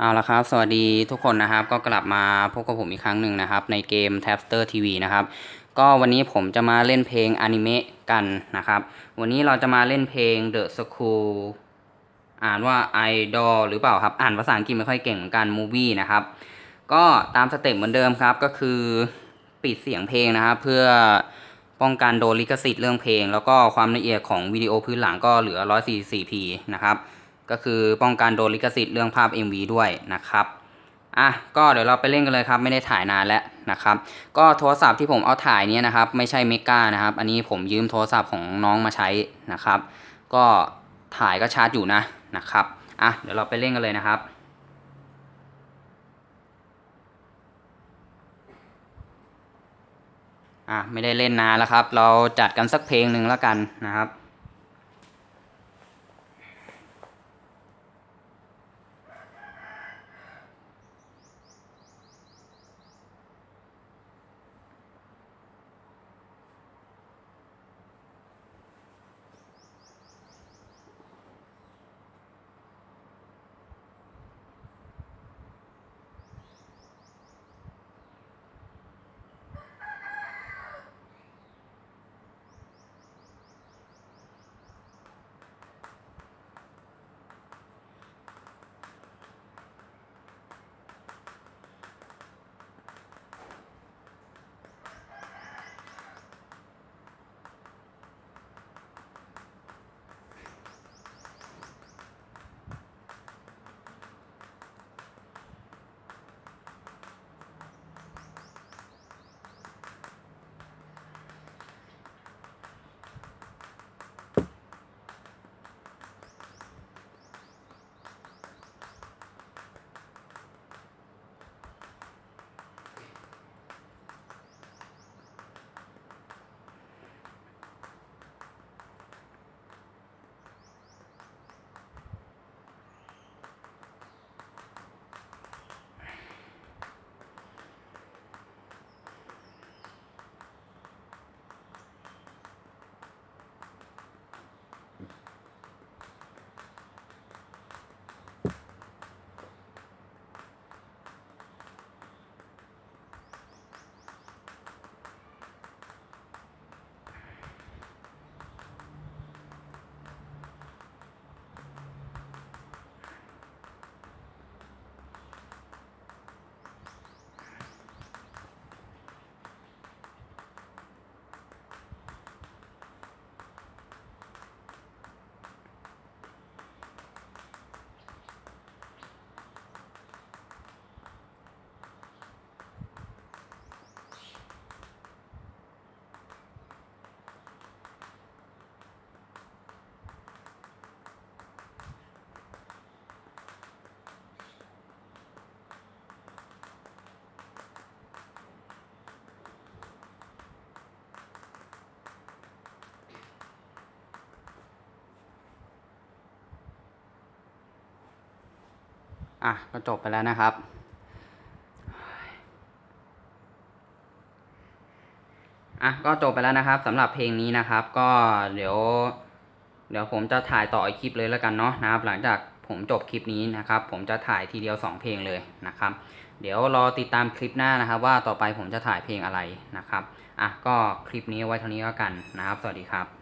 เอาละครับ สวัสดีทุกคนนะครับ ก็กลับมาพบกับผมอีกครั้งหนึ่งนะครับ ในเกม Tapster TV นะครับ ก็วันนี้ผมจะมาเล่นเพลงอนิเมะกันนะครับ วันนี้เราจะมาเล่นเพลง The School อ่านว่า Idol หรือเปล่าครับ อ่านภาษาอังกฤษไม่ค่อยเก่งเหมือนกัน Movie นะครับ ก็ตามสเต็ปเหมือนเดิมครับ ก็คือปิดเสียงเพลงนะครับเพื่อป้องกันโดนลิขสิทธิ์เรื่องเพลง แล้วก็ความละเอียดของวิดีโอพื้นหลังก็เหลือ 144p นะครับ ก็คือป้องกันโดนลิขสิทธิ์เรื่องภาพ MV ด้วยนะครับอะก็เดี๋ยวเราไปเล่นกันเลยครับไม่ได้ถ่ายนานแล้วนะครับก็โทรศัพท์ที่ผมเอาถ่ายเนี้ยนะครับไม่ใช่เมกานะครับอันนี้ผมยืมโทรศัพท์ของน้องมาใช้นะครับ ก็ถ่ายก็ชาร์จอยู่นะนะครับอะเดี๋ยวเราไปเล่นกันเลยนะครับอะไม่ได้เล่นนานแล้วครับ เราจัดกันสักเพลงหนึ่งแล้วกันนะครับ อะก็จบไปแล้วนะครับ อะก็จบไปแล้วนะครับสำหรับเพลงนี้นะครับ ก็เดี๋ยว เดี๋ยวผมจะถ่ายต่ออีกคลิปเลยแล้วกันเนาะนะครับ หลังจากผมจบคลิปนี้นะครับ ผมจะถ่ายทีเดียว 2 เพลงเลยนะครับ เดี๋ยวรอติดตามคลิปหน้านะครับ ว่าต่อไปผมจะถ่ายเพลงอะไรนะครับ อะก็คลิปนี้ไว้เท่านี้แล้วกันนะครับ สวัสดีครับ